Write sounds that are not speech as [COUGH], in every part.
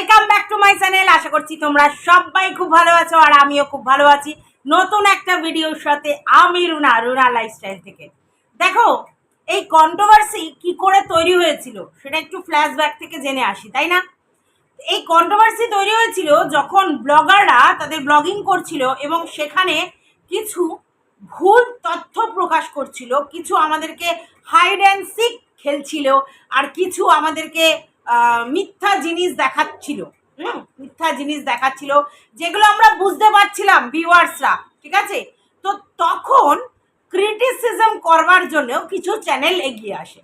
Welcome back to my channel আশা করছি তোমরা সবাই খুব ভালো আছো আর আমিও খুব ভালো আছি। নতুন একটা ভিডিওর সাথে আমি রুনা রুনা লাইফস্টাইল থেকে। দেখো, এই কন্ট্রোভার্সি কি করে তৈরি হয়েছিল সেটা একটু ফ্ল্যাশব্যাক থেকে জেনে আসি, তাই না? এই কন্ট্রোভার্সি তৈরি হয়েছিল যখন ব্লগাররা তাদের ব্লগিং করছিল এবং সেখানে কিছু ভুল তথ্য প্রকাশ করছিল, কিছু আমাদেরকে হাইড অ্যান্ড সিক খেলছিল, আর কিছু আমাদেরকে মিথ্যা জিনিস দেখাচ্ছিল। মিথ্যা জিনিস দেখাচ্ছিল, যেগুলো আমরা বুঝতে পারছিলাম ভিউয়ার্সরা ঠিক আছে? তো তখন ক্রিটিসিজম করবার জন্য কিছু চ্যানেল এগিয়ে আসে।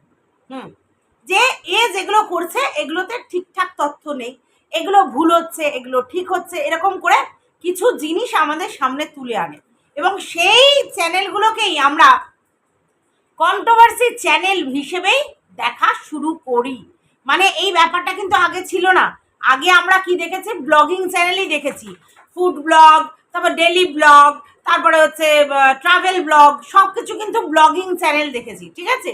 হুম? যে এ যেগুলো করছে, এগুলোতে ঠিকঠাক তথ্য নেই, এগুলো ভুল হচ্ছে, এগুলো ঠিক হচ্ছে, এরকম করে কিছু জিনিস আমাদের সামনে তুলে আনে। এবং সেই চ্যানেলগুলোকেই আমরা কন্ট্রোভার্সি চ্যানেল হিসেবেই দেখা শুরু করি। মানে এই ব্যাপারটা কিন্তু আগে ছিল না। আগে আমরা কি দেখেছি? ব্লগিং চ্যানেলই দেখেছি। ফুড ব্লগ তারপর ডেলি ব্লগ তারপরে হচ্ছে ট্রাভেল ব্লগ সব কিছু কিন্তু ব্লগিং চ্যানেল দেখেছি, ঠিক আছে?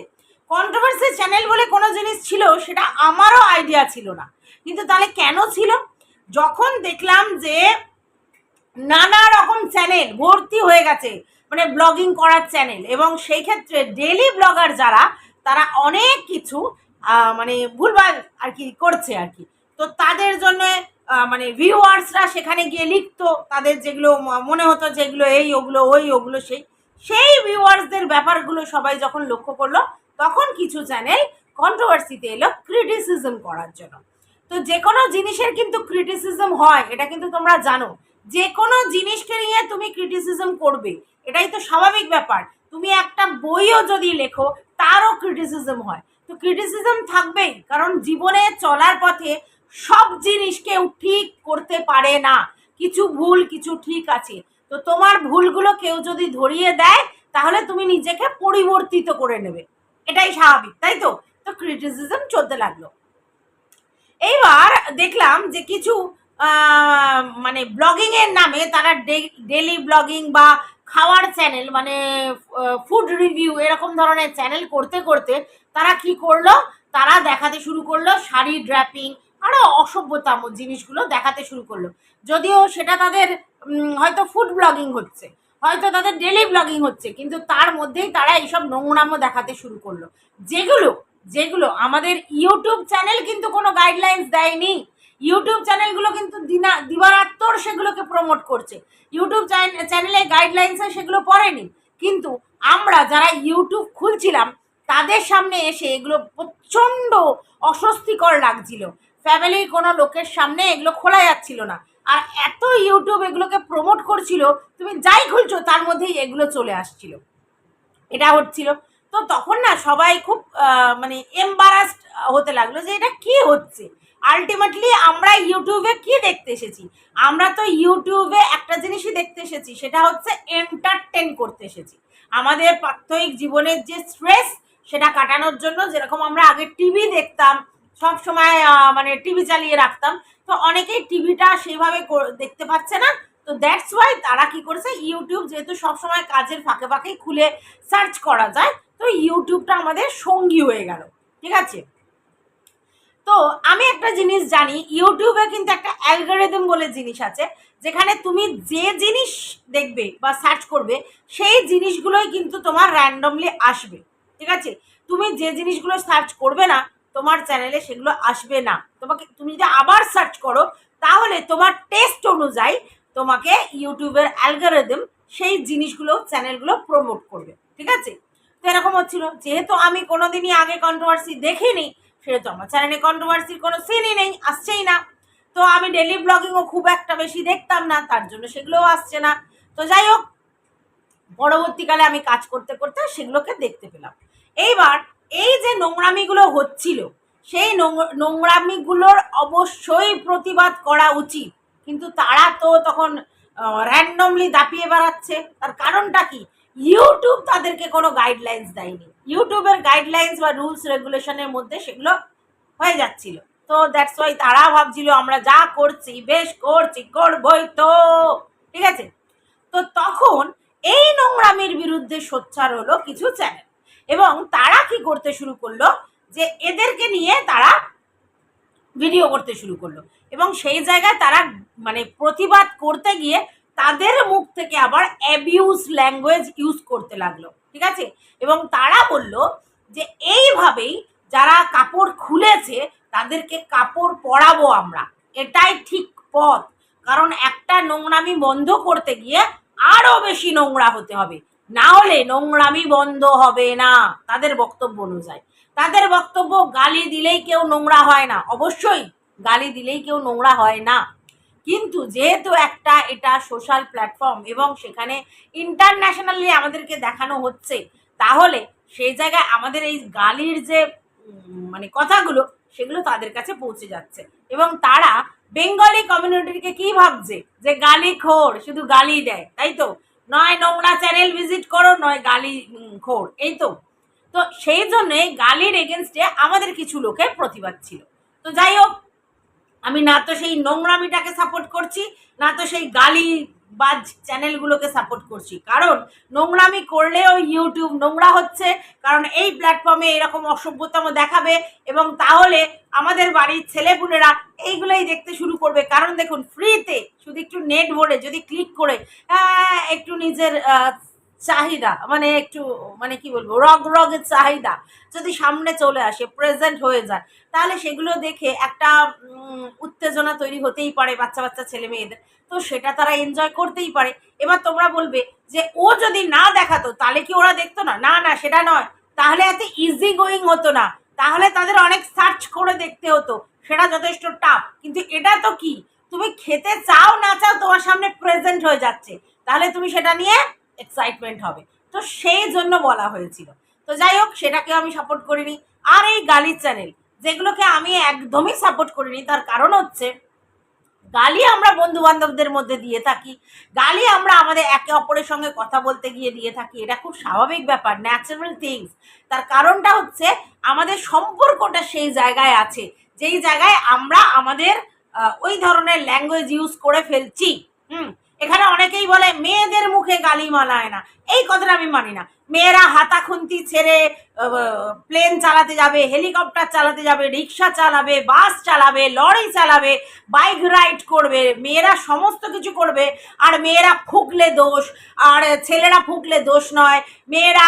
কন্ট্রোভার্সি চ্যানেল বলে কোনো জিনিস ছিল, সেটা আমারও আইডিয়া ছিল না। কিন্তু তাহলে কেন ছিল? যখন দেখলাম যে নানা রকম চ্যানেল ভর্তি হয়ে গেছে মানে ব্লগিং করার চ্যানেল এবং সেই ক্ষেত্রে ডেলি ব্লগার যারা, তারা অনেক কিছু মানে ভুলভাল আর কি করছে আর কি। তো তাদের জন্য মানে ভিউয়ার্সরা সেখানে গিয়ে লিখতো, তাদের যেগুলো মনে হতো যেগুলো এই, ওগুলো ওই, ওগুলো সেই। সেই ভিউয়ার্সদের ব্যাপারগুলো সবাই যখন লক্ষ্য করল, তখন কিছু চ্যানেল কন্ট্রোভার্সিতে এলো ক্রিটিসিজম করার জন্য। তো যে কোনো জিনিসের কিন্তু ক্রিটিসিজম হয়, এটা কিন্তু তোমরা জানো। যে কোনো জিনিসকে নিয়ে তুমি ক্রিটিসিজম করবে, এটাই তো স্বাভাবিক ব্যাপার। তুমি একটা বইও যদি লেখো, তারও ক্রিটিসিজম হয়। তো ক্রিটিসিজম থাকবেই, কারণ জীবনে চলার পথে সব জিনিস কেউ ঠিক করতে পারে না। কিছু ভুল, কিছু ঠিক আছে। তো তোমার ভুলগুলো কেউ যদি ধরিয়ে দেয়, তাহলে তুমি নিজেকে পরিবর্তিত করে নেবে। এটাই স্বাভাবিক, তাই তো? তো ক্রিটিসিজম চলতে লাগল। এইবার দেখলাম যে কিছু মানে ব্লগিং এর নামে তারা ডেলি ব্লগিং বা খাওয়ার চ্যানেল মানে ফুড রিভিউ এরকম ধরনের চ্যানেল করতে করতে তারা কি করল? তারা দেখাতে শুরু করল শাড়ি ড্র্যাপিং আরও অসভ্যতাম জিনিসগুলো দেখাতে শুরু করল। যদিও সেটা তাদের হয়তো ফুড ব্লগিং হচ্ছে, হয়তো তাদের ডেলি ব্লগিং হচ্ছে, কিন্তু তার মধ্যেই তারা এইসব নোংরামো দেখাতে শুরু করল। যেগুলো যেগুলো আমাদের ইউটিউব চ্যানেল কিন্তু কোনো গাইডলাইন্স দেয়নি। ইউটিউব চ্যানেলগুলো কিন্তু দিনা দিবারাত্মর সেগুলোকে প্রমোট করছে। ইউটিউব চ্যানেলে গাইডলাইন্সে সেগুলো পড়েনি। কিন্তু আমরা যারা ইউটিউব খুলছিলাম, তাদের সামনে এসে এগুলো প্রচণ্ড অস্বস্তিকর লাগছিল। ফ্যামিলির কোনো লোকের সামনে এগুলো খোলা যাচ্ছিল না। আর এত ইউটিউব এগুলোকে প্রমোট করছিল, তুমি যাই খুলছো, তার মধ্যেই এগুলো চলে আসছিল। এটা হচ্ছিল। তো তখন না সবাই খুব মানে এম্বারাসড হতে লাগল যে এটা কি হচ্ছে? আলটিমেটলি আমরা ইউটিউবে কি দেখতে এসেছি? আমরা তো ইউটিউবে একটা জিনিসই দেখতে এসেছি, সেটা হচ্ছে এন্টারটেন করতে এসেছি। আমাদের প্রাত্যহিক জীবনের যে স্ট্রেস সেটা কাটানোর জন্য যেরকম আমরা আগে টিভি দেখতাম, সব সময় মানে টিভি চালিয়ে রাখতাম, তো অনেকেই টিভিটা সেইভাবে কর- দেখতে পাচ্ছে না। তো দ্যাটস ওয়াই তারা কি করেছে ইউটিউব যেহেতু সবসময় কাজের ফাঁকে ফাঁকেই খুলে সার্চ করা যায়, তো ইউটিউবটা আমাদের সঙ্গী হয়ে গেল। ঠিক আছে? তো আমি একটা জিনিস জানি, ইউটিউবে কিন্তু একটা অ্যালগোরিদম বলে জিনিস আছে, যেখানে তুমি যে জিনিস দেখবে বা সার্চ করবে, সেই জিনিসগুলোই কিন্তু তোমার র্যান্ডমলি আসবে, ঠিক আছে? তুমি যে জিনিসগুলো সার্চ করবে না, তোমার চ্যানেলে সেগুলো আসবে না। তোমাকে, তুমি যদি আবার সার্চ করো, তাহলে তোমার টেস্ট অনুযায়ী তোমাকে ইউটিউবের অ্যালগোরিদম সেই জিনিসগুলো, চ্যানেলগুলো প্রমোট করবে, ঠিক আছে? তো এরকম হচ্ছিল। যেহেতু আমি কোনোদিনই আগে কন্ট্রোভার্সি দেখিনি সেহেতু আমার চ্যানেলে কন্ট্রোভার্সির কোনো সিনই নেই, আসছেই না। তো আমি ডেলি ব্লগিংও খুব একটা বেশি দেখতাম না, তার জন্য সেগুলোও আসছে না। তো যাই হোক, পরবর্তীকালে আমি কাজ করতে করতে সেগুলোকে দেখতে পেলাম। এইবার এই যে নোংরামিগুলো হচ্ছিল, সেই নোংরামিগুলোর অবশ্যই প্রতিবাদ করা উচিত। কিন্তু তারা তো তখন র্যান্ডমলি দাপিয়ে বেড়াচ্ছে। তার কারণটা কি? ইউটিউব তাদেরকে কোনো গাইডলাইন্স দেয়নি। ইউটিউবের গাইডলাইন্স বা রুলস রেগুলেশনের মধ্যে সেগুলো হয়ে যাচ্ছিল। তো দ্যাটস ওয়াই তারা ভাবছিল, আমরা যা করছি, বেশ করছি, করবই তো। ঠিক আছে? তো তখন এই নোংরামির বিরুদ্ধে সোচ্চার হলো কিছু চ্যানেল এবং তারা কি করতে শুরু করল? যে এদেরকে নিয়ে তারা ভিডিও করতে শুরু করল। এবং সেই জায়গায় তারা মানে প্রতিবাদ করতে গিয়ে তাদের মুখ থেকে আবার অ্যাবিউজ ল্যাঙ্গুয়েজ ইউজ করতে লাগল, ঠিক আছে? এবং তারা বলল যে এইভাবেই যারা কাপড় খুলেছে তাদেরকে কাপড় পরাবো আমরা। এটাই ঠিক পথ। কারণ একটা নোংরামি বন্ধ করতে গিয়ে আরও বেশি নোংরা হতে হবে। না হলে নোংরামি বন্ধ হবে না, তাদের বক্তব্য অনুযায়ী। তাদের বক্তব্য গালি দিলেই কেউ নোংরা হয় না। অবশ্যই গালি দিলেই কেউ নোংরা হয় না। কিন্তু যেহেতু একটা এটা সোশ্যাল প্ল্যাটফর্ম এবং সেখানে ইন্টারন্যাশনালি আমাদেরকে দেখানো হচ্ছে, তাহলে সেই জায়গায় আমাদের এই গালির যে মানে কথাগুলো, সেগুলো তাদের কাছে পৌঁছে যাচ্ছে। এবং তারা বেঙ্গলি কমিউনিটিকে কি ভাবছে? যে গালি খোর, শুধু গালি দেয়, তাই তো? নয় নোংরা চ্যানেল ভিজিট করো, নয় গালি খোর, এই তো? তো সেই জন্যে গালির এগেনস্টে আমাদের কিছু লোকের প্রতিবাদ ছিল। তো যাই হোক আমি না তো সেই নোংরামিটাকে সাপোর্ট করছি না তো সেই গালি বাজ চ্যানেলগুলোকে সাপোর্ট করছি। কারণ নোংরামি করলেও ইউটিউব নোংরা হচ্ছে কারণ এই প্ল্যাটফর্মে এরকম অসভ্যতম দেখাবে এবং তাহলে আমাদের বাড়ির ছেলেপুলেরা এইগুলোই দেখতে শুরু করবে। কারণ দেখুন ফ্রিতে শুধু একটু নেট ভরে যদি ক্লিক করে আহ, একটু নিজের চাহিদা মানে একটু মানে কি বলব, রগ রগের চাহিদা যদি সামনে চলে আসে প্রেজেন্ট হয়ে যায়, তাহলে সেগুলো দেখে একটা উত্তেজনা তৈরি হতেই পারে বাচ্চা বাচ্চা ছেলে মেয়েদের। তো সেটা তারা এনজয় করতেই পারে। এবার তোমরা বলবে যে, ও যদি না দেখাতো, তাহলে কি ওরা দেখতো না? না না, সেটা নয়। তাহলে এত ইজি গোয়িং হতো না। তাহলে তাদের অনেক সার্চ করে দেখতে হতো। সেটা যথেষ্ট টাফ কিন্তু এটা তো কি? তুমি খেতে চাও, না চাও তোমার সামনে প্রেজেন্ট হয়ে যাচ্ছে। তাহলে তুমি সেটা নিয়ে এক্সাইটমেন্ট হবে। তো সেই জন্য বলা হয়েছিল। তো যাই হোক, সেটাকেও আমি সাপোর্ট করিনি। আর এই গালির চ্যানেল যেগুলোকে আমি একদমই সাপোর্ট করিনি, তার কারণ হচ্ছে, গালি আমরা বন্ধু বান্ধবদের মধ্যে দিয়ে থাকি। গালি আমরা আমাদের একে অপরের সঙ্গে কথা বলতে গিয়ে দিয়ে থাকি। এটা খুব স্বাভাবিক ব্যাপার ন্যাচারাল থিংস তার কারণটা হচ্ছে, আমাদের সম্পর্কটা সেই জায়গায় আছে, যেই জায়গায় আমরা আমাদের ওই ধরনের ল্যাঙ্গুয়েজ ইউজ করে ফেলছি। হুম? এখানে অনেকেই বলে, মেয়েদের মুখে গালি মানায় না। এই কথাটা আমি মানি না। মেয়েরা হাতা খুন্তি ছেড়ে প্লেন চালাতে যাবে হেলিকপ্টার চালাতে যাবে রিক্সা চালাবে বাস চালাবে লরি চালাবে বাইক রাইড করবে। মেয়েরা সমস্ত কিছু করবে, আর মেয়েরা ফুকলে দোষ, আর ছেলেরা ফুকলে দোষ নয়। মেয়েরা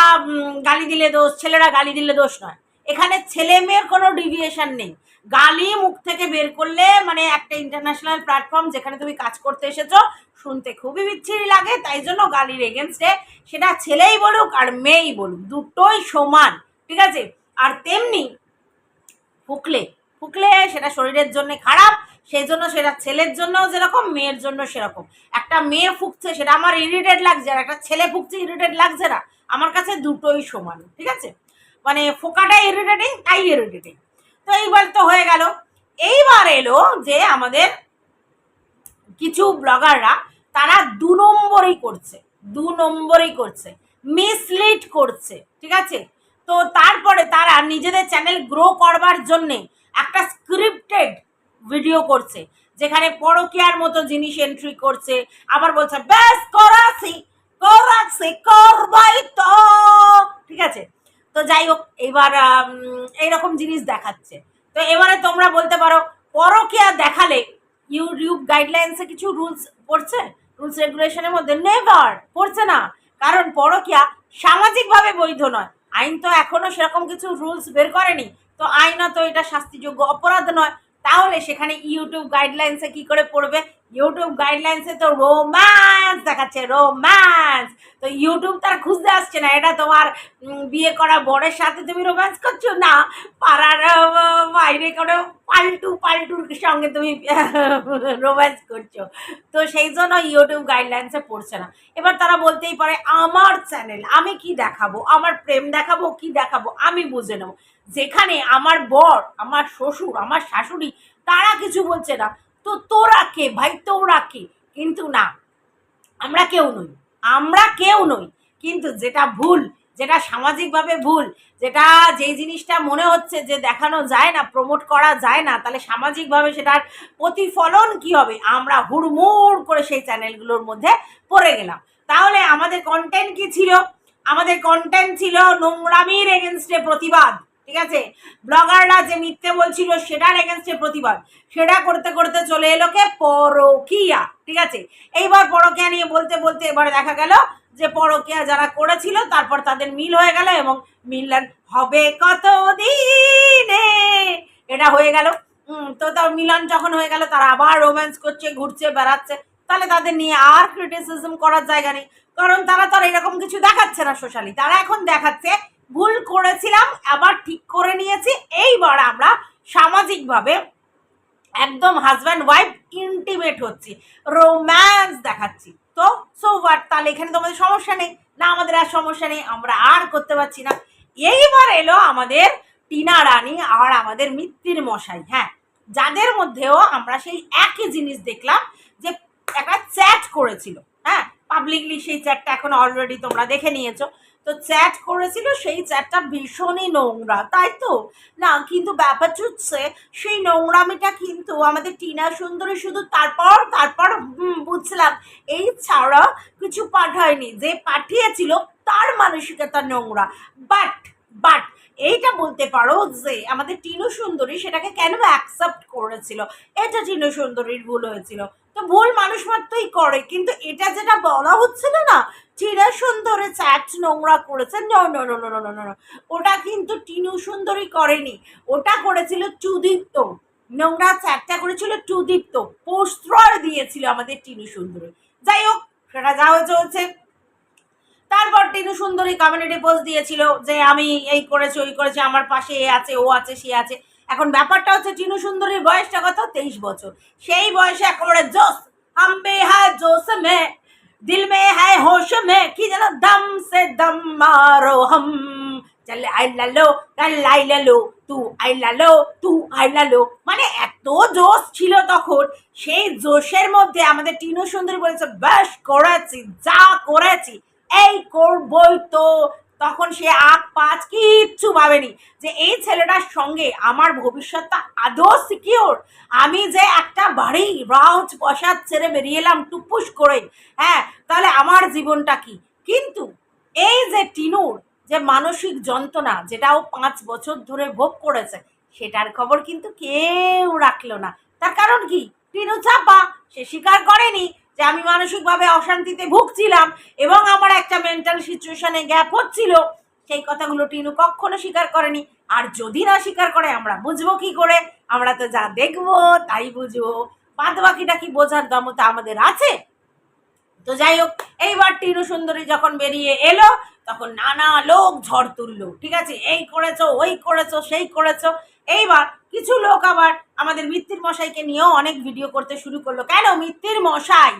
গালি দিলে দোষ, ছেলেরা গালি দিলে দোষ নয়। এখানে ছেলে মেয়ের কোনো ডিভিয়েশন নেই। গালি মুখ থেকে বের করলে মানে একটা ইন্টারন্যাশনাল প্ল্যাটফর্ম যেখানে তুমি কাজ করতে এসেছ, শুনতে খুবই বিচ্ছিরি লাগে, তাই জন্য গালির এগেনস্টে সেটা ছেলেই বলুক আর মেয়েই বলুক, দুটোই সমান, ঠিক আছে? আর তেমনি ফুকলে ফুকলে সেটা শরীরের জন্য খারাপ, সেই জন্য সেটা ছেলের জন্য যেরকম, মেয়ের জন্য সেরকম। একটা মেয়ে ফুকছে সেটা আমার ইরিটেট লাগছে, আর একটা ছেলে ফুকছে ইরিটেট লাগছে না, আমার কাছে দুটোই সমান, ঠিক আছে? মানে ফোকাটা ইরিটেটিং তাই ইরিটেটিং তো এইবার তো হয়ে গেল। এইবার এলো যে আমাদের কিছু ব্লগাররা, তারা দু নম্বরই করছে, দু নম্বরই করছে মিসলিড করছে, ঠিক আছে? তো তারপরে তারা নিজেদের চ্যানেল গ্রো করবার জন্যে একটা স্ক্রিপ্টেড ভিডিও করছে, যেখানে পরকিয়ার মতো জিনিস এন্ট্রি করছে, আবার বলছে, ব্যাস, করাছি করাছি, করবাই তো! ঠিক আছে? তো যাই হোক, এবার এইরকম জিনিস দেখাচ্ছে। তো এবারে তোমরা বলতে পারো, পরকিয়া দেখালে ইউটিউব গাইডলাইন্সে কিছু রুলস পড়ছে? রুলস রেগুলেশনের মধ্যে নেভার পড়ছে না। কারণ পরকিয়া সামাজিকভাবে বৈধ নয়। আইন তো এখনও সেরকম কিছু রুলস বের করেনি। তো আইনত এটা শাস্তিযোগ্য অপরাধ নয়। তাহলে সেখানে ইউটিউব গাইডলাইন্সে কি করে পড়বে? ইউটিউব গাইডলাইন্সে তো রোম্যান্স দেখাচ্ছে রোম্যান্স তো ইউটিউব তার খুঁজতে আসছে না, এটা তোমার বিয়ে করা বরের সাথে তুমি রোম্যান্স করছ? না, পাড়ার বাইরে কোনো পাল্টু পাল্টুর সঙ্গে তুমি রোম্যান্স করছ। তো সেই জন্য ইউটিউব গাইডলাইন্সে পড়ছে না। এবার তারা বলতেই পারে, আমার চ্যানেল আমি কি দেখাবো? আমার প্রেম দেখাবো, কি দেখাবো? আমি বুঝে নেব। যেখানে আমার বর, আমার শ্বশুর, আমার শাশুড়ি, তারা কিছু বলছে না। তো তোরা কে? ভাই, তোরা কে? কিন্তু না, আমরা কেউ নই। আমরা কেউ নই, কিন্তু যেটা ভুল, যেটা সামাজিকভাবে ভুল, যেটা যেই জিনিসটা মনে হচ্ছে যে দেখানো যায় না প্রমোট করা যায় না, তাহলে সামাজিকভাবে সেটার প্রতিফলন কি হবে? আমরা হুড়মুড় করে সেই চ্যানেলগুলোর মধ্যে পড়ে গেলাম। তাহলে আমাদের কন্টেন্ট কি ছিল? আমাদের কন্টেন্ট ছিল নোংরামির এগেনস্টে প্রতিবাদ। ঠিক আছে? ব্লগাররা যে মিথ্যে বলছিল সেটার এগেনস্টে প্রতিবাদ। সেটা করতে করতে চলে এলো কে? পরকিয়া। ঠিক আছে? এইবার পরকিয়া নিয়ে বলতে বলতে এবার দেখা গেল যে পরকিয়া যারা করেছিল, তারপর তাদের মিল হয়ে গেল এবং মিলন হবে কত দিনে এটা হয়ে গেল। তো তার মিলন যখন হয়ে গেল, তারা আবার রোম্যান্স করছে, ঘুরছে, বেড়াচ্ছে। তাহলে তাদের নিয়ে আর ক্রিটিসিজম করার জায়গা নেই। কারণ তারা তো এরকম কিছু দেখাচ্ছে না সোশ্যালি তারা এখন দেখাচ্ছে ভুল করেছিলাম, আবার ঠিক করে নিয়েছি। এইবার আমরা সামাজিকভাবে একদম হাজব্যান্ড ওয়াইফ ইন্টিমেট হচ্ছি রোম্যান্স দেখাচ্ছি। তো সো হোয়াট তাহলে এখানে তো আমাদের সমস্যা নেই। না, আমাদের আর সমস্যা নেই, আমরা আর করতে পারছি না। এইবার এলো আমাদের টিনা রানী আর আমাদের মিত্তির মশাই হ্যাঁ। যাদের মধ্যেও আমরা সেই একই জিনিস দেখলাম যে একটা চ্যাট করেছিল হ্যাঁ। পাবলিকলি সেই চ্যাটটা এখন অলরেডি তোমরা দেখে নিয়েছো। তো চ্যাট করেছিল, সেই চ্যাটটা ভীষণই নোংরা, তাই তো? না, কিন্তু ব্যাপারটা হচ্ছে, সেই নোংরামিটা কিন্তু আমাদের টিনা সুন্দরী শুধু তারপর তারপর বুঝলাম। এই ছাড়া কিছু পাঠায়নি, যে পাঠিয়েছিল তার মানসিকতা নোংরা। বাট বাট এইটা বলতে পারো যে, আমাদের টিনু সুন্দরী সেটাকে কেন অ্যাকসেপ্ট করেছিল? এটা টিনু সুন্দরীর ভুল হয়েছিল। তো ভুল মানুষ মাত্রই করে, কিন্তু এটা যেটা বলা হচ্ছিল না টিনা সুন্দরী চ্যাট নোংরা করেছে ওটা কিন্তু টিনু সুন্দরী করেনি, ওটা করেছিল চুদীপ্ত, নোংরা চ্যাটটা করেছিল চুদীপ্ত প্রশ্রয় দিয়েছিল আমাদের টিনু সুন্দরী। যাই হোক, সেটা যা হয়েছে তারপর টিনু সুন্দরী কমিউনিটি পোস্ট দিয়েছিল যে, আমি এই করেছি, ওই করেছি, আমার পাশে এ আছে, ও আছে, সে আছে। এখন ব্যাপারটা হচ্ছে টিনু সুন্দরীর বয়সটা কত? তেইশ বছর। সেই বয়সে একেবারে জোস, হামবে হ্যাঁ জোস মে, দিল মে হ্যাঁ হোশ মে, কি যেন দম সে দম মারো হম। চল আই লালো লাই লালো তু আই লালো তু আই লালো মানে এত জোশ ছিল তখন, সেই জোশের মধ্যে আমাদের টিনু সুন্দরী বলেছে, ব্যাস, করেছি, যা করেছি, এই করবই তো। তখন সে আগ পাঁচ কিচ্ছু ভাবেনি যে এই ছেলেটার সঙ্গে আমার ভবিষ্যৎটা আদৌ সিকিওর আমি যে একটা বাড়ি রাউজ পশাদ ছেড়ে বেরিয়ে এলাম টুপুস করে। হ্যাঁ তাহলে আমার জীবনটা কি? কিন্তু এই যে টিনুর যে মানসিক যন্ত্রণা যেটা ও পাঁচ বছর ধরে ভোগ করেছে, সেটার খবর কিন্তু কেউ রাখল না। তার কারণ কি? টিনু চাপা, সে স্বীকার করেনি যে আমি মানসিকভাবে অশান্তিতে ভুগছিলাম এবং আমার একটা মেন্টাল সিচুয়েশনে গ্যাপ হচ্ছিল। সেই কথাগুলো টিনু কখনো স্বীকার করেনি। আর যদি না স্বীকার করে, আমরা বুঝব কি করে? আমরা তো যা দেখব, তাই বুঝব। বাদ বাকিটা কি বোঝার দমতা আমাদের আছে? তো যাই হোক, এইবার টিনু সুন্দরী যখন বেরিয়ে এলো, তখন নানা লোক ঝড় তুললো। ঠিক আছে, এই করেছ, ওই করেছ, সেই করেছ। এইবার কিছু লোক আবার আমাদের মিত্তির মশাইকে নিয়েও অনেক ভিডিও করতে শুরু করল। কেন মিত্তির মশাই?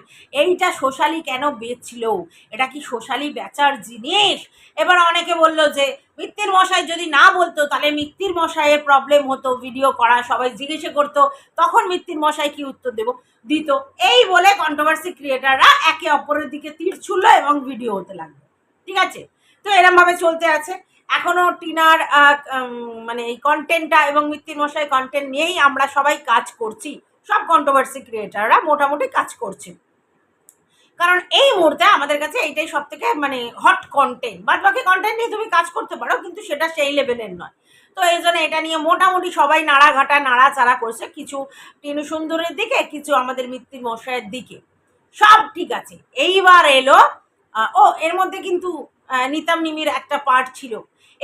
এইটা সোশ্যালি কেন বেচছিল এটা কি সোশ্যালি বেচার জিনিস? এবার অনেকে বলল যে, মিত্তির মশাই যদি না বলতো, তাহলে মিত্তির মশাইয়ের প্রবলেম হতো ভিডিও করা, সবাই জিজ্ঞেসে করতো, তখন মিত্তির মশাই কি উত্তর দেবো? দিত। এই বলে কন্ট্রোভার্সি ক্রিয়েটাররা একে অপরের দিকে তীর ছুড়লো এবং ভিডিও হতে লাগল। ঠিক আছে? তো এরমভাবে চলতে আছে। এখনও টিনার মানে এই কন্টেন্টটা এবং মিত্তির মশাই কন্টেন্ট নিয়েই আমরা সবাই কাজ করছি। সব কন্ট্রোভার্সি ক্রিয়েটাররা মোটামুটি কাজ করছে কারণ এই মুহূর্তে আমাদের কাছে এইটাই সব থেকে মানে হট কন্টেন্ট বাদ বাকি কন্টেন্ট নিয়ে তুমি কাজ করতে পারো, কিন্তু সেটা সেই লেভেলের নয়। তো এই জন্য এটা নিয়ে মোটামুটি সবাই নাড়াঘাটা, নাড়াচাড়া করছে কিছু টিনু সুন্দরের দিকে, কিছু আমাদের মিত্তির মশাইয়ের দিকে। সব ঠিক আছে। এইবার এলো ও, এর মধ্যে কিন্তু নিতাম নিমির একটা পার্ট ছিল।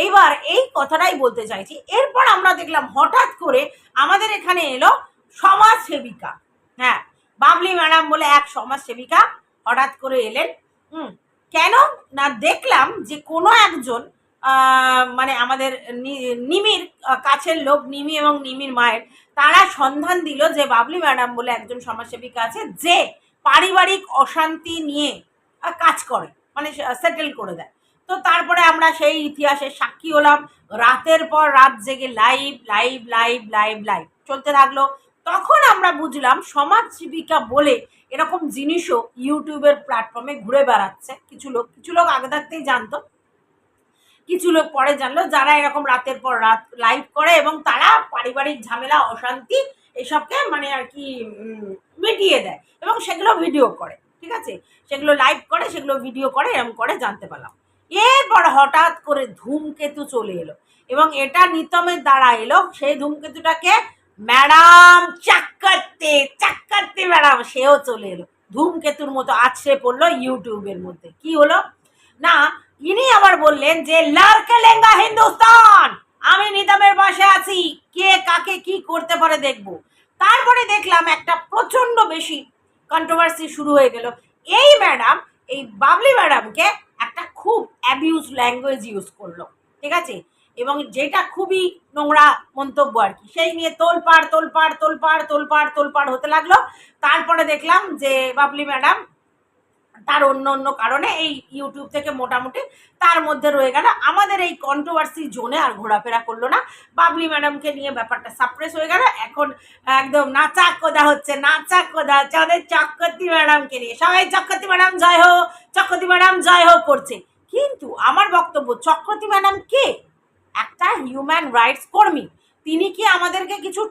এইবার এই কথাটাই বলতে চাইছি। এরপর আমরা দেখলাম হঠাৎ করে আমাদের এখানে এলো সমাজ সেবিকা হ্যাঁ বাবলি ম্যাডাম বলে এক সমাজ সেবিকা হঠাৎ করে এলেন। হুম, কেন? না, দেখলাম যে কোনো একজন মানে আমাদের নিমির কাছের লোক, নিমি এবং নিমির মায়ের, তারা সন্ধান দিল যে বাবলি ম্যাডাম বলে একজন সমাজসেবিকা আছে যে পারিবারিক অশান্তি নিয়ে কাজ করে মানে সেটেল করে দেয়। তো তারপরে আমরা সেই ইতিহাসের সাক্ষী হলাম। রাতের পর রাত জেগে live live live live live চলতে থাকল। তখন আমরা বুঝলাম সমাজ জীবিকা বলে এরকম জিনিসও ইউটিউবের প্ল্যাটফর্মে ঘুরে বেড়াচ্ছে। কিছু লোক কিছু লোক আগে থাকতেই জানতো। কিছু লোক পরে জানলো যারা এরকম রাতের পর রাত লাইভ করে এবং তারা পারিবারিক ঝামেলা, অশান্তি এসবকে মানে আর কি মিটিয়ে দেয় এবং সেগুলো ভিডিও করে, ঠিক আছে? সেগুলো লাইভ করে, সেগুলো ভিডিও করে, এরকম করে জানতে পারলাম। এরপর হঠাৎ করে ধূমকেতু চলে এলো এবং এটা নিতমের দ্বারা এলো, সেই ধূমকেতুটাকে ম্যাডাম চাক্কাতে চাক্কাতে ম্যাডাম, সেও চলে এলো। ধূমকেতুর মতো আছড়ে পড়ল ইউটিউবের মধ্যে। কি হলো? না, ইনি আবার বললেন যে, লারকে লেঙ্গা হিন্দুস্তান, আমি নিতমের পাশে আছি, কে কাকে কি করতে পারে দেখব? তারপরে দেখলাম একটা প্রচণ্ড বেশি কন্ট্রোভার্সি শুরু হয়ে গেল। এই ম্যাডাম, এই বাবলি ম্যাডামকে একটা খুব অ্যাবিউজ ল্যাঙ্গুয়েজ ইউজ করল, ঠিক আছে? এবং যেটা খুবই নোংরা মন্তব্য আর কি। সেই নিয়ে তোলপাড় তোলপাড় তোলপাড় তোলপাড় তোলপাড় হতে লাগল। তারপরে দেখলাম যে, বাবলি ম্যাডাম তার অন্য অন্য কারণে এই ইউটিউব থেকে মোটামুটি তার মধ্যে রয়ে গেল। আমাদের এই কন্ট্রোভার্সি জোনে আর ঘোরাফেরা করল না। বাবলি ম্যাডামকে নিয়ে ব্যাপারটা সাপ্রেস হয়ে গেল। এখন একদম নাচা কোদা হচ্ছে নাচা কোদা হচ্ছে আমাদের চক্রবর্তী ম্যাডামকে নিয়ে। সবাই, চক্রবর্তী ম্যাডাম, জয় হো, চক্রবর্তী ম্যাডাম, জয় হো করছে। কিন্তু আমার বক্তব্য, চক্রবর্তী ম্যাডাম কে? একটা হিউম্যান রাইটস কর্মী। তিনি কি আমাদেরকে কিছু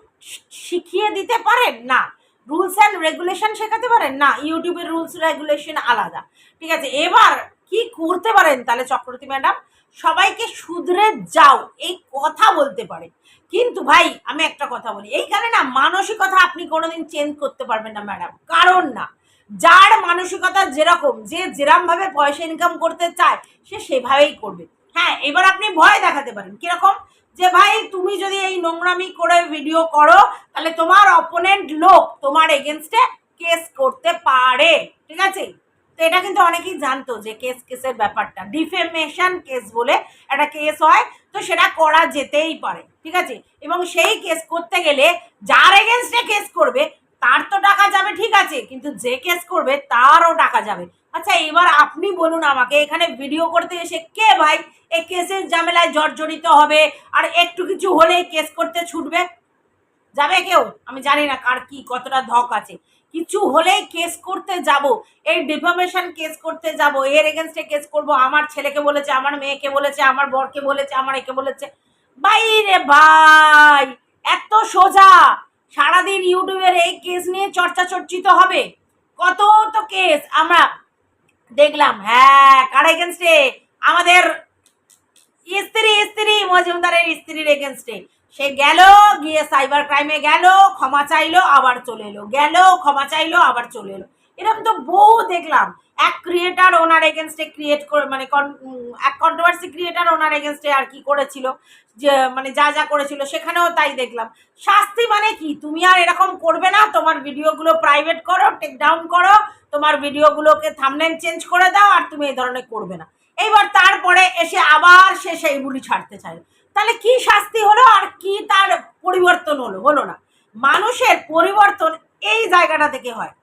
শিখিয়ে দিতে পারেন? না। রুলস অ্যান্ড রেগুলেশন শেখাতে পারেন? না। ইউটিউবের রুলস রেগুলেশন আলাদা। ঠিক আছে, এবার কি করতে পারেন তাহলে চক্রবর্তী ম্যাডাম? সবাইকে শুধরে যাও, এই কথা বলতে পারে। কিন্তু ভাই, আমি একটা কথা বলি। এইখানে না মানসিকতা আপনি কোনোদিন চেঞ্জ করতে পারবেন না ম্যাডাম। কারণ না যার মানসিকতা যেরকম, যে যেরমভাবে পয়সা ইনকাম করতে চায়, সে সেভাবেই করবে। হ্যাঁ এবার আপনি ভয় দেখাতে পারেন। কীরকম? যে ভাই, তুমি যদি এই নোংরামি করে ভিডিও করো, তাহলে তোমার অপোনেন্ট লোক তোমার এগেনস্টে কেস করতে পারে। ঠিক আছে? তো এটা কিন্তু অনেকেই জানতো যে কেস কেসের ব্যাপারটা। ডিফেমেশন কেস বলে একটা কেস হয়, তো সেটা করা যেতেই পারে। ঠিক আছে? এবং সেই কেস করতে গেলে যার এগেনস্টে কেস করবে তার তো টাকা যাবে ঠিক আছে, কিন্তু যে কেস করবে তারও টাকা যাবে। আচ্ছা এবার আপনি বলুন আমাকে, এখানে ভিডিও করতে এসে কে ভাই? এই কেসের ঝামেলায় জর্জরিত হবে, আর একটু কিছু হলেই কেস করতে ছুটবে? যাবে কেউ? আমি জানি না কার কি, কতটা ধক আছে। কিছু হলেই কেস করতে যাব, এই ডিফামেশন কেস করতে যাব, এর এগেনস্টে কেস করব, আমার ছেলেকে বলেছে, আমার মেয়েকে বলেছে, আমার বরকে বলেছে, আমার একে বলেছে। ভাই রে ভাই, এত সোজা! সারাদিন ইউটিউবের এই কেস নিয়ে চর্চা চর্চিত হবে। কত তো কেস আমরা দেখলাম। হ্যাঁ কার এগেনস্টে আমাদের স্ত্রী স্ত্রী, মজুমদারের স্ত্রীর এগেনস্টে সে গেল, গিয়ে সাইবার ক্রাইমে গেল, ক্ষমা চাইলো, আবার চলে এলো। গেল, ক্ষমা চাইলো, আবার চলে এলো। এরকম তো বহু দেখলাম। এক ক্রিয়েটার ওনার এগেনস্টে ক্রিয়েট করে মানে এক কন্ট্রোভার্সি ক্রিয়েটার ওনার এগেনস্টে আর কি করেছিল, যে মানে যা যা করেছিল, সেখানেও তাই দেখলাম। শাস্তি মানে কি? তুমি আর এরকম করবে না, তোমার ভিডিওগুলো প্রাইভেট করো টেক ডাউন করো, তোমার ভিডিওগুলোকে থামনেল চেঞ্জ করে দাও, আর তুমি এই ধরনের করবে না। এইবার তারপরে এসে আবার সে সেইগুলি ছাড়তে চায় তাহলে কি শাস্তি হলো, আর কি তার পরিবর্তন হলো? হলো না। মানুষের পরিবর্তন এই জায়গাটা থেকে হয়।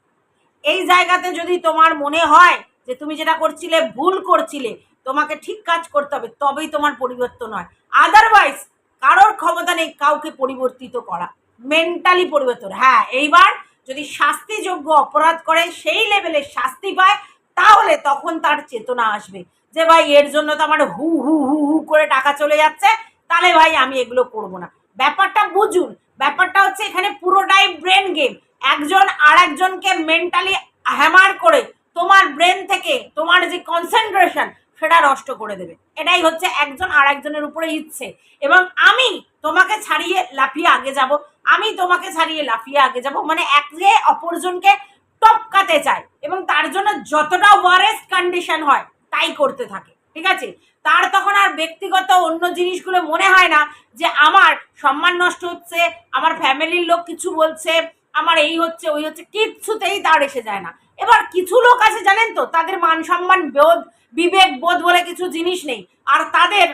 এই জায়গাতে যদি তোমার মনে হয় যে তুমি যেটা করছিলে, ভুল করছিলে, তোমাকে ঠিক কাজ করতে হবে, তবেই তোমার পরিবর্তন হয়। আদারওয়াইজ কারোর ক্ষমতা নেই কাউকে পরিবর্তিত করা। মেন্টালি পরিবর্তন। হ্যাঁ এইবার যদি শাস্তিযোগ্য অপরাধ করে, সেই লেভেলে শাস্তি পায়, তাহলে তখন তার চেতনা আসবে। যে ভাই, এর জন্য তো আমার হু হু হু হু করে টাকা চলে যাচ্ছে, তাহলে ভাই আমি এগুলো করব না। ব্যাপারটা বুঝুন। ব্যাপারটা হচ্ছে এখানে পুরোটাই ব্রেন গেম একজন আর একজনকে মেন্টালি হ্যামার করে তোমার ব্রেন থেকে তোমার যে কনসেন্ট্রেশন সেটা নষ্ট করে দেবে। এটাই হচ্ছে একজন আর একজনের উপরে ইচ্ছে। এবং আমি তোমাকে ছাড়িয়ে লাফিয়ে আগে যাব। আমি তোমাকে ছাড়িয়ে লাফিয়ে আগে যাব। মানে একে অপরজনকে টপকাতে চায় এবং তার জন্য যতটা ওয়ারেস্ট কন্ডিশন হয়, তাই করতে থাকে। ঠিক আছে? তার তখন আর ব্যক্তিগত অন্য জিনিসগুলো মনে হয় না যে আমার সম্মান নষ্ট হচ্ছে, আমার ফ্যামিলির লোক কিছু বলছে আমার এই হচ্ছে, ওই হচ্ছে, কিচ্ছুতেই তার এসে যায় না। এবার কিছু লোক আছে জানেন তো? তাদের মান সম্মান, বোধ, বিবেক, বোধ বলে কিছু জিনিস নেই। আর তাদের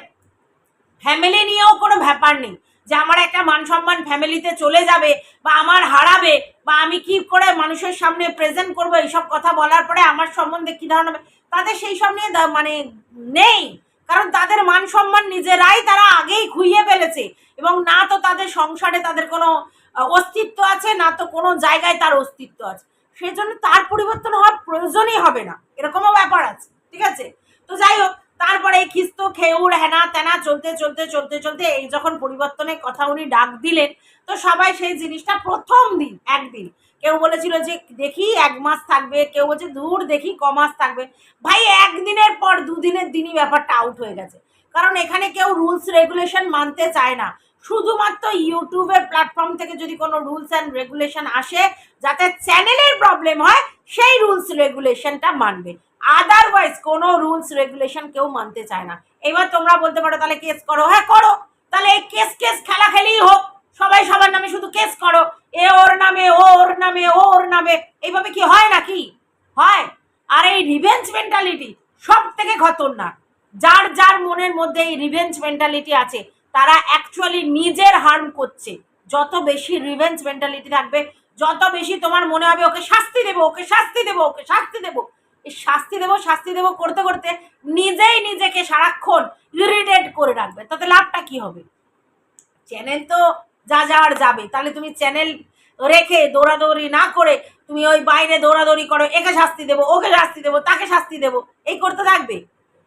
ফ্যামিলি নিয়েও কোনো ব্যাপার নেই যে আমার একটা মান সম্মান ফ্যামিলিতে চলে যাবে বা আমার হারাবে বা আমি কি করে মানুষের সামনে প্রেজেন্ট করব এইসব কথা বলার পরে আমার সম্বন্ধে কী ধরনের তাদের সেই সব নিয়ে মানে নেই। কারণ তাদের মান সম্মান নিজেরাই তারা আগেই খুইয়ে ফেলেছে। এবং না তো তাদের সংসারে তাদের কোনো অস্তিত্ব আছে, না তো কোনো জায়গায় তার অস্তিত্ব আছে। সেজন্য তার পরিবর্তন হওয়ার প্রয়োজনই হবে না। এরকমও ব্যাপার আছে, ঠিক আছে? তো যাই হোক, তারপরে খিস্ত, খেউর, হেনা, তেনা চলতে চলতে চলতে চলতে এই যখন পরিবর্তনের কথা উনি ডাক দিলেন, তো সবাই সেই জিনিসটা প্রথম দিন, একদিন। কেউ বলেছিল যে, দেখি, এক মাস থাকবে। কেউ বলছে, দূর দেখি, ক মাস থাকবে? ভাই, একদিনের পর দুদিনের দিনই ব্যাপারটা আউট হয়ে গেছে। কারণ এখানে কেউ রুলস রেগুলেশন মানতে চায় না। শুধুমাত্র ইউটিউবের প্ল্যাটফর্ম থেকে যদি কোনো রুলস অ্যান্ড রেগুলেশন আসে, যাতে চ্যানেলের প্রবলেম হয়, সেই রুলস রেগুলেশনটা মানবে। আদারওয়াইজ কোনো রুলস রেগুলেশন কেউ মানতে চায় না। এবার তোমরা বলতে পারো, তাহলে কেস করো। হ্যাঁ করো। তাহলে এই কেস কেস খেলা খেলেই হোক। সবাই সবার নামে শুধু কেস করো। এ ওর নামে, ও ওর নামে ওর নামে। এইভাবে কি হয় নাকি? হয়। আর এই রিভেঞ্জ মেন্টালিটি সব থেকে খতরনাক। যার যার মনের মধ্যে এই রিভেঞ্জ মেন্টালিটি আছে তারা অ্যাকচুয়ালি নিজের হার্ম করছে। যত বেশি রিভেঞ্জ মেন্টালিটি থাকবে, যত বেশি তোমার মনে হবে ওকে শাস্তি দেবো, ওকে শাস্তি দেবো, ওকে শাস্তি দেবো। এই শাস্তি দেবো শাস্তি দেবো করতে করতে নিজেই নিজেকে সারাক্ষণ ইরিটেট করে রাখবে। তাতে লাভটা কি হবে? চ্যানেল তো যা যাওয়ার যাবে। তাহলে তুমি চ্যানেল রেখে দৌড়াদৌড়ি না করে তুমি ওই বাইরে দৌড়াদৌড়ি করো, একে শাস্তি দেবো, ওকে শাস্তি দেবো, তাকে শাস্তি দেবো, এই করতে থাকবে।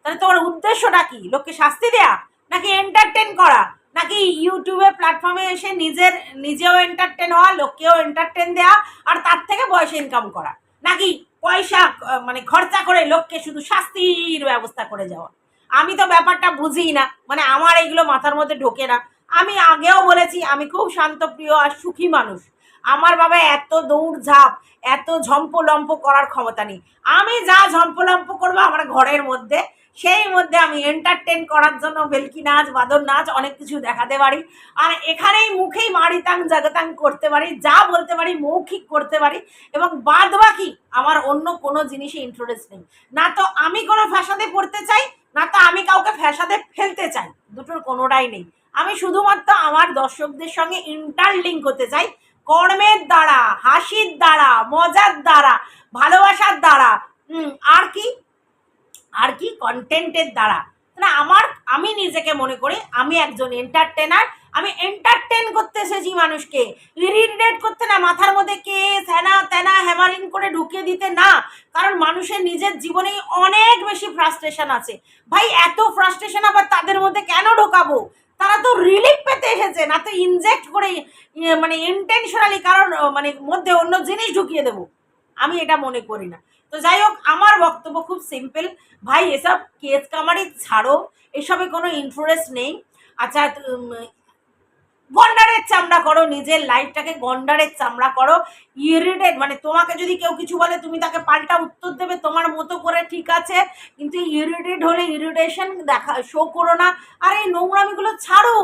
তাহলে তোমার উদ্দেশ্যটা কি? লোককে শাস্তি দেয়া নাকি এন্টারটেন করা? নাকি ইউটিউবে প্ল্যাটফর্মে এসে নিজের, নিজেও এন্টারটেন হওয়া, লোককেও এন্টারটেন দেওয়া আর তার থেকে পয়সা ইনকাম করা? নাকি পয়সা মানে খরচা করে লোককে শুধু শাস্তির ব্যবস্থা করে যাওয়া? আমি তো ব্যাপারটা বুঝি না মানে আমার এইগুলো মাথার মধ্যে ঢোকে না। আমি আগেও বলেছি, আমি খুব শান্তপ্রিয় আর সুখী মানুষ। আমার বাবা এত দৌড় ঝাঁপ এত ঝম্পলম্প করার ক্ষমতা নেই। আমি যা ঝম্পলম্প করব আমার ঘরের মধ্যে, সেই মধ্যে আমি এন্টারটেন করার জন্য ভেলকি নাচ, বাদর নাচ, অনেক কিছু দেখাতে পারি। আর এখানেই মুখেই মারিতাং জাগতাং করতে পারি, যা বলতে পারি, মৌখিক করতে পারি, এবং বাদ বাকি আমার অন্য কোনো জিনিসে ইন্টারেস্ট নেই। না তো আমি কোনো ফ্যাসাদে পড়তে চাই, না তো আমি কাউকে ফ্যাসাদে ফেলতে চাই, দুটোর কোনোটাই নেই। আমি শুধুমাত্র আমার দর্শকদের সঙ্গে ইন্টারলিঙ্ক হতে চাই কর্মের দ্বারা, হাসির দ্বারা, মজার দ্বারা, ভালোবাসার দ্বারা আর কি? আর কি? কন্টেন্টের দ্বারা। না আমার, আমি নিজেকে মনে করি, আমি একজন এন্টারটেনার আমি এন্টারটেন করতে এসেছি মানুষকে। ইরিটেট করতে না, মাথার মধ্যে কে স্যানা ত্যানা হ্যামারিং করে ঢুকিয়ে দিতে না। কারণ মানুষের নিজের জীবনে অনেক বেশি ফ্রাস্ট্রেশন আছে। ভাই, এত ফ্রাস্ট্রেশন আবার তাদের মধ্যে কেন ঢোকাবো? তারা তো রিলিফ পেতে এসেছে না তো ইনজেক্ট করে ইয়ে, মানে ইন্টেনশনালি কারণ মানে মধ্যে অন্য জিনিস ঢুকিয়ে দেবো। আমি এটা মনে করি না। তো যাই হোক আমার বক্তব্য খুব সিম্পল ভাই এসব কেস কামারি ছাড়ো। এসবে কোনো ইন্টারেস্ট নেই। আচ্ছা গন্ডারের চামড়া করো, নিজের লাইফটাকে গন্ডারের চামড়া করো ইরিটেট মানে তোমাকে যদি কেউ কিছু বলে, তুমি তাকে পাল্টা উত্তর দেবে, তোমার মতো করে ঠিক আছে, কিন্তু ইরিটেট হলে ইরিটেশন দেখা শো করো না। আর, এই নোংরামিগুলো ছাড়ো।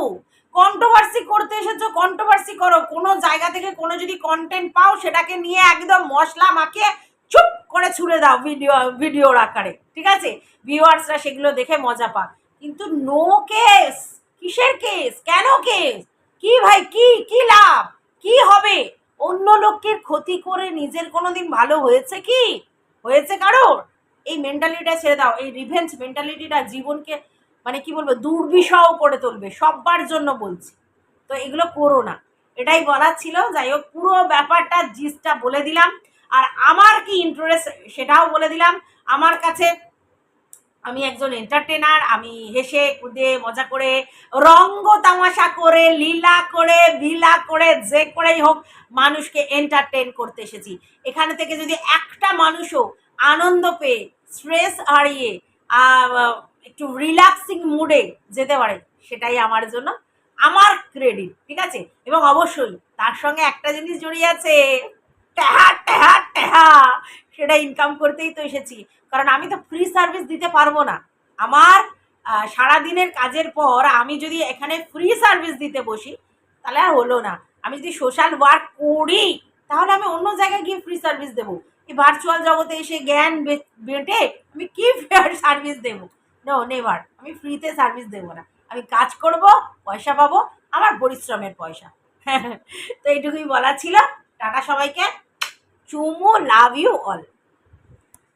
কন্ট্রোভার্সি করতে এসেছ কন্ট্রোভার্সি করো। কোনো জায়গা থেকে কোনো যদি কন্টেন্ট পাও, সেটাকে নিয়ে একদম মশলা মাখিয়ে চুপ করে ছুড়ে দাও ভিডিও ভিডিওর আকারে। ঠিক আছে? ভিউয়ার্সরা সেগুলো দেখে মজা পাক। কিন্তু নো কেস কিসের কেস কেন কেস কি ভাই, কি কি লাভ? কি হবে? অন্য লোকের ক্ষতি করে নিজের কোনোদিন ভালো হয়েছে কি? হয়েছে কারোর? এই মেন্টালিটিটা ছেড়ে দাও, এই রিভেঞ্জ মেন্টালিটিটা জীবনকে মানে কি বলব, দুর্বিষহ করে তুলবে, সব্বার জন্য বলছি। তো এগুলো করো না। এটাই বলার ছিল। যাই হোক, পুরো ব্যাপারটা জিসটা বলে দিলাম। আর আমার কি ইন্টারেস্ট সেটাও বলে দিলাম। আমার কাছে আমি একজন এন্টারটেনার আমি হেসে, কুদে, মজা করে, রঙ্গ তামাশা করে, লীলা করে বিলা করে, যে করেই হোক মানুষকে এন্টারটেন করতে এসেছি। এখানে থেকে যদি একটা মানুষও আনন্দ পেয়ে স্ট্রেস হারিয়ে একটু রিল্যাক্সিং মুডে যেতে পারে, সেটাই আমার জন্য আমার ক্রেডিট ঠিক আছে? এবং অবশ্যই তার সঙ্গে একটা জিনিস জড়িয়ে আছে। টেহা টেহা। সেটা ইনকাম করতেই তো এসেছি। কারণ আমি তো ফ্রি সার্ভিস দিতে পারব না। আমার সারাদিনের কাজের পর আমি যদি এখানে ফ্রি সার্ভিস দিতে বসি, তাহলে আর হলো না। আমি যদি সোশ্যাল ওয়ার্ক করি, তাহলে আমি অন্য জায়গায় গিয়ে ফ্রি সার্ভিস দেবো। এই ভার্চুয়াল জগতে এসে জ্ঞান বেটে আমি কি ফেয়ার সার্ভিস দেবো? নো নেভার আমি ফ্রিতে সার্ভিস দেবো না। আমি কাজ করব, পয়সা পাবো, আমার পরিশ্রমের পয়সা। [LAUGHS] তো এইটুকুই বলা ছিল। টাটা সবাইকে। চুমু লাভ ইউ অল